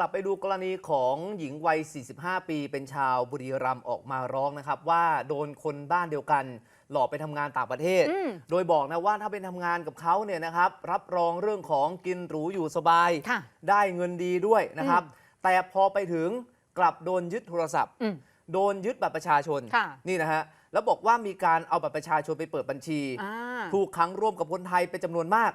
ลับไปดูกรณีของหญิงวัย 45 ปี เป็นชาวบุรีรัมย์ออกมาร้องนะครับ ว่าโดนคนบ้านเดียวกัน หลอกไปทำงานต่างประเทศอืมโดยบอกนะว่าถ้าเป็นทำงานกับเขาเนี่ยนะครับ รับรองเรื่องของกินหรูอยู่สบายค่ะได้เงินดีด้วยนะครับ แต่พอไปถึงกลับโดนยึดโทรศัพท์อืมโดนยึดบัตรประชาชนค่ะนี่นะฮะแล้วบอกว่ามีการเอาบัตรประชาชนไปเปิดบัญชีอ่าถูกขังร่วมกับคนไทยเป็นจำนวนมาก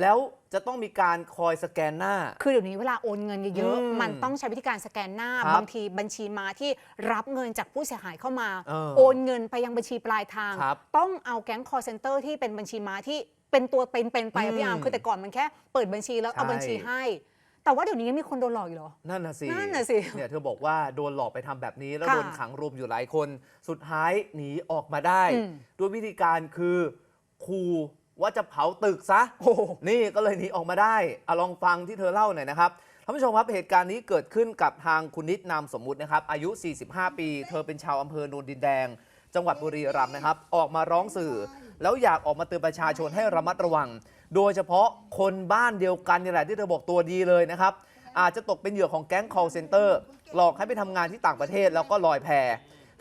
แล้วจะต้องมีการคอยสแกนหน้า คือเดี๋ยวนี้เวลาโอนเงินเยอะอืมๆมันต้องใช้วิธีการสแกนหน้าครับบางทีบัญชีมาที่รับเงินจากผู้เสียหายเข้ามา เออโอนเงินไปยังบัญชีปลายทาง ครับต้องเอาแก๊งคอร์เซนเตอร์ที่เป็นบัญชีม้าที่เป็นตัวเป็นๆไปอะพี่อาร์มอืมคือแต่ก่อนมันแค่เปิดบัญชีแล้วเอาใช่ บัญชีให้ แต่ว่าเดี๋ยวนี้ยังมีคนโดนหลอกอยู่เหรอ นั่นน่ะสินั่นน่ะสิเนี่ยเธอบอกว่าโดนหลอกไปทำแบบนี้ แล้วค่ะโดนขังรวมอยู่หลายคน สุดท้ายหนีออกมาได้ อืมด้วยวิธีการคือขู่ ว่าจะเผาตึกซะโอ้โหนี่ก็เลยหนีออกมาได้อะลองฟังที่เธอเล่าหน่อยนะครับท่านผู้ชมครับเหตุการณ์นี้เกิดขึ้นกับทางคุณนิดนามสมมุตินะครับ อายุ 45 ปี เธอเป็นชาวอำเภอโนนดินแดง จังหวัดบุรีรัมย์นะครับ ออกมาร้องสื่อ แล้วอยากออกมาเตือนประชาชนให้ระมัดระวัง โดยเฉพาะคนบ้านเดียวกันนี่แหละที่เธอบอกตัวดีเลยนะครับ อาจจะตกเป็นเหยื่อของแก๊ง call center หลอกให้ไปทำงานที่ต่างประเทศแล้วก็ลอยแพ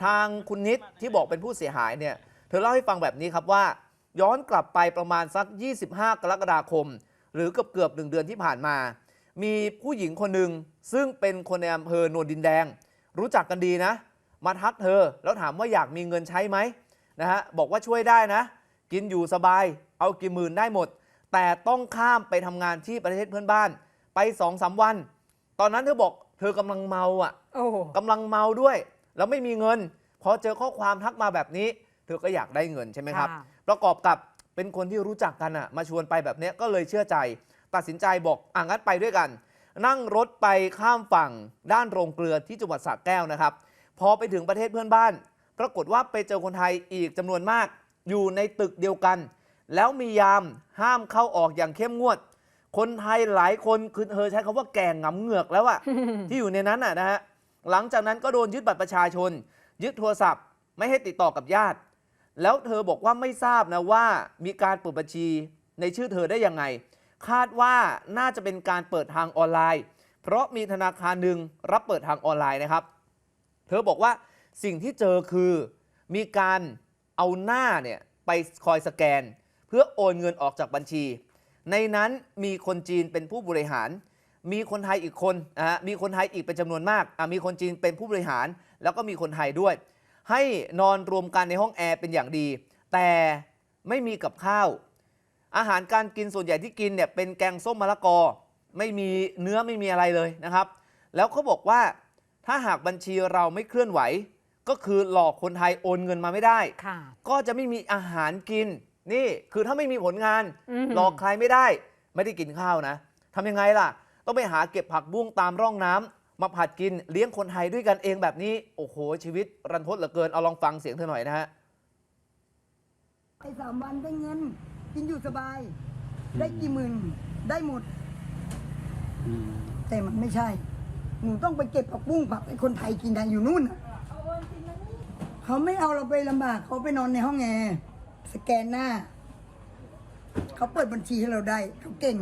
ทางคุณนิดที่บอกเป็นผู้เสียหายเนี่ยเธอเล่าให้ฟังแบบนี้ครับว่า ย้อนกลับไปประมาณสัก 25 กรกฎาคม หรือเกือบเกือบๆหนึ่งเดือนที่ผ่านมา มีผู้หญิงคนหนึ่งซึ่งเป็นคนในอำเภอโนนดินแดง รู้จักกันดีนะ มาทักเธอแล้วถามว่าอยากมีเงินใช้ไหมนะฮะบอกว่าช่วยได้นะ กินอยู่สบาย เอากี่หมื่นได้หมด แต่ต้องข้ามไปทำงานที่ประเทศเพื่อนบ้าน ไปสองสามวัน ตอนนั้นเธอบอกเธอกำลังเมาอะโอ้โหกำลังเมาด้วย แล้วไม่มีเงินพอเจอข้อความทักมาแบบนี้ เธอก็อยากได้เงินใช่ไหมครับ ค่ะ ประกอบกับเป็นคนที่รู้จักกันอะมาชวนไปแบบเนี้ยก็เลยเชื่อใจ ตัดสินใจบอกอ่างั้นไปด้วยกัน นั่งรถไปข้ามฝั่งด้านโรงเกลือที่จังหวัดสระแก้วนะครับ พอไปถึงประเทศเพื่อนบ้าน ปรากฏว่าไปเจอคนไทยอีกจำนวนมาก อยู่ในตึกเดียวกัน แล้วมียามห้ามเข้าออกอย่างเข้มงวด คนไทยหลายคนคือเธอใช้คำว่าแก่งำเหงือกแล้วอะ ที่อยู่ในนั้นน่ะนะฮะหลังจากนั้นก็โดนยึดบัตรประชาชน ยึดโทรศัพท์ ไม่ให้ติดต่อกับญาติ แล้วเธอบอกว่าไม่ทราบนะว่ามีการเปิดบัญชีในชื่อเธอได้ยังไง คาดว่าน่าจะเป็นการเปิดทางออนไลน์ เพราะมีธนาคารหนึ่งรับเปิดทางออนไลน์นะครับ เธอบอกว่าสิ่งที่เจอคือมีการเอาหน้าเนี่ยไปคอยสแกน เพื่อโอนเงินออกจากบัญชี ในนั้นมีคนจีนเป็นผู้บริหาร มีคนไทยอีกคนนะฮะมีคนไทยอีกเป็นจำนวนมากมีคนจีนเป็นผู้บริหาร แล้วก็มีคนไทยด้วย ให้นอนรวมกันในห้องแอร์เป็นอย่างดี แต่ไม่มีกับข้าว อาหารการกินส่วนใหญ่ที่กินเนี่ยเป็นแกงส้มมะละกอ ไม่มีเนื้อไม่มีอะไรเลยนะครับ แล้วเขาบอกว่าถ้าหากบัญชีเราไม่เคลื่อนไหว ก็คือหลอกคนไทยโอนเงินมาไม่ได้ค่ะก็จะไม่มีอาหารกิน นี่คือถ้าไม่มีผลงานอืมหลอกใครไม่ได้ ไม่ได้กินข้าวนะทำยังไงล่ะ ต้องไปหาเก็บผักบุ้งตามร่องน้ำ มาผัดกินเลี้ยงคนไทยด้วยกันเองแบบนี้ โอ้โห ชีวิตรันทดเหลือเกิน เอาลองฟังเสียงเธอหน่อยนะฮะไอ้สามวันได้เงิน กินอยู่สบาย ได้กี่หมื่นได้หมด แต่มันไม่ใช่ หนูต้องไปเก็บผักบุ้งผักไอ้คนไทยกินได้อยู่นู่นน่ะเขาไม่เอาเราไปลำบาก เขาไปนอนในห้องแอร์สแกนหน้า เขาเปิดบัญชีให้เราได้ เขาเก่ง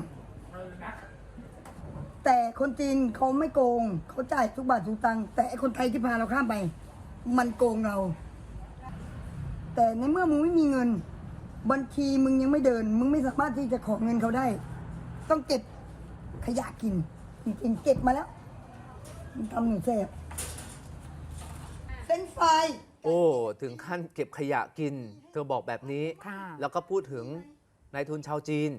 แต่คนจีนเขาไม่โกง เขาจ่ายทุกบาททุกตังค์แต่ไอ้คนไทยที่พาเราข้ามไป มันโกงเรา แต่ในเมื่อมึงไม่มีเงิน บัญชีมึงยังไม่เดิน มึงไม่สามารถที่จะขอเงินเขาได้ ต้องเก็บขยะกินจริงๆเก็บมาแล้วมึงทำหนูแสบเส้นไฟ โอ้ ถึงขั้นเก็บขยะกิน เธอบอกแบบนี้ ค่ะ แล้วก็พูดถึงนายทุนชาวจีน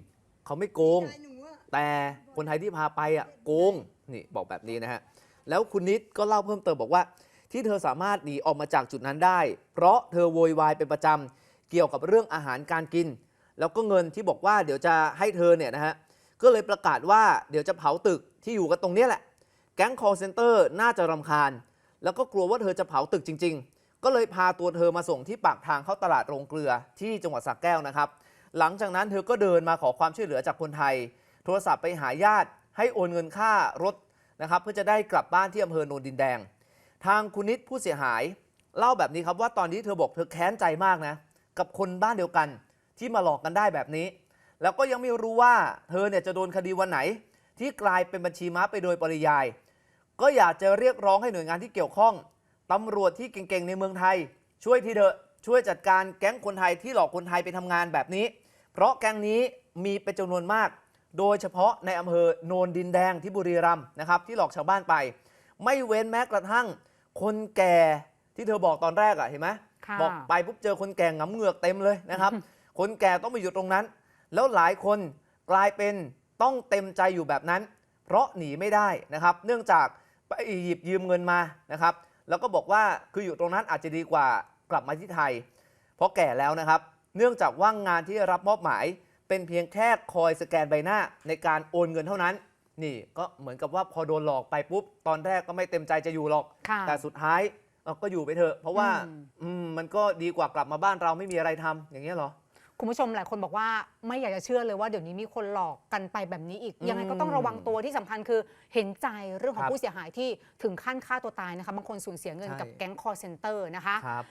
เขาไม่โกงใจหนูอะ แต่คนไทยที่พาไปอะโกงนี่บอกแบบนี้นะฮะแล้วคุณนิดก็เล่าเพิ่มเติมบอกว่า ที่เธอสามารถหนีออกมาจากจุดนั้นได้ เพราะเธอโวยวายเป็นประจำเกี่ยวกับเรื่องอาหารการกิน แล้วก็เงินที่บอกว่าเดี๋ยวจะให้เธอเนี่ยนะฮะก็เลยประกาศว่าเดี๋ยวจะเผาตึกที่อยู่กันตรงเนี้ยแหละ แก๊ง call center น่าจะรำคาญ แล้วก็กลัวว่าเธอจะเผาตึกจริง ๆ ก็เลยพาตัวเธอมาส่งที่ปากทางเข้าตลาดโรงเกลือที่จังหวัดสระแก้วนะครับ หลังจากนั้นเธอก็เดินมาขอความช่วยเหลือจากคนไทย โทรศัพท์ไปหาญาติให้โอนเงินค่ารถนะครับเพื่อจะได้กลับบ้านที่อำเภอโนนดินแดง ทางคุณนิดผู้เสียหาย เล่าแบบนี้ครับว่าตอนนี้เธอบอกเธอแค้นใจมากนะ กับคนบ้านเดียวกันที่มาหลอกกันได้แบบนี้ แล้วก็ยังไม่รู้ว่าเธอเนี่ยจะโดนคดีวันไหน ที่กลายเป็นบัญชีม้าไปโดยปริยาย ก็อยากจะเรียกร้องให้หน่วยงานที่เกี่ยวข้องตำรวจที่เก่งๆในเมืองไทย ช่วยทีเถอะช่วยจัดการแก๊งคนไทยที่หลอกคนไทยไปทำงานแบบนี้ เพราะแก๊งนี้มีเป็นจำนวนมาก โดยเฉพาะในอำเภอโนนดินแดงที่บุรีรัมย์นะครับที่หลอกชาวบ้านไป ไม่เว้นแม้กระทั่งคนแก่ที่เธอบอกตอนแรกอะเห็นไหมค่ะบอกไปปุ๊บเจอคนแก่หงำเหงือกเต็มเลยนะครับ คนแก่ต้องไปอยู่ตรงนั้น แล้วหลายคนกลายเป็นต้องเต็มใจอยู่แบบนั้น เพราะหนีไม่ได้นะครับ เนื่องจากไปหยิบยืมเงินมานะครับ แล้วก็บอกว่าคืออยู่ตรงนั้นอาจจะดีกว่ากลับมาที่ไทย เพราะแก่แล้วนะครับ เนื่องจากว่างงานที่รับมอบหมาย เป็นเพียงแค่คอยสแกนใบหน้าในการโอนเงินเท่านั้น นี่ก็เหมือนกับว่าพอโดนหลอกไปปุ๊บ ตอนแรกก็ไม่เต็มใจจะอยู่หรอก ค่ะแต่สุดท้ายเอ่อก็อยู่ไปเถอะ เพราะว่าอืม อืมมันก็ดีกว่ากลับมาบ้านเราไม่มีอะไรทำอย่างเงี้ยเหรอ คุณผู้ชมหลายคนบอกว่าไม่อยากจะเชื่อเลยว่าเดี๋ยวนี้มีคนหลอกกันไปแบบนี้อีกอืมยังไงก็ต้องระวังตัวที่สำคัญคือเห็นใจเรื่องขอคงรับผู้เสียหายที่ถึงขั้นฆ่าตัวตายนะคะบางคนสูญเสียเงินใช่กับแก๊งคอร์เซนเตอร์นะคะ ครับ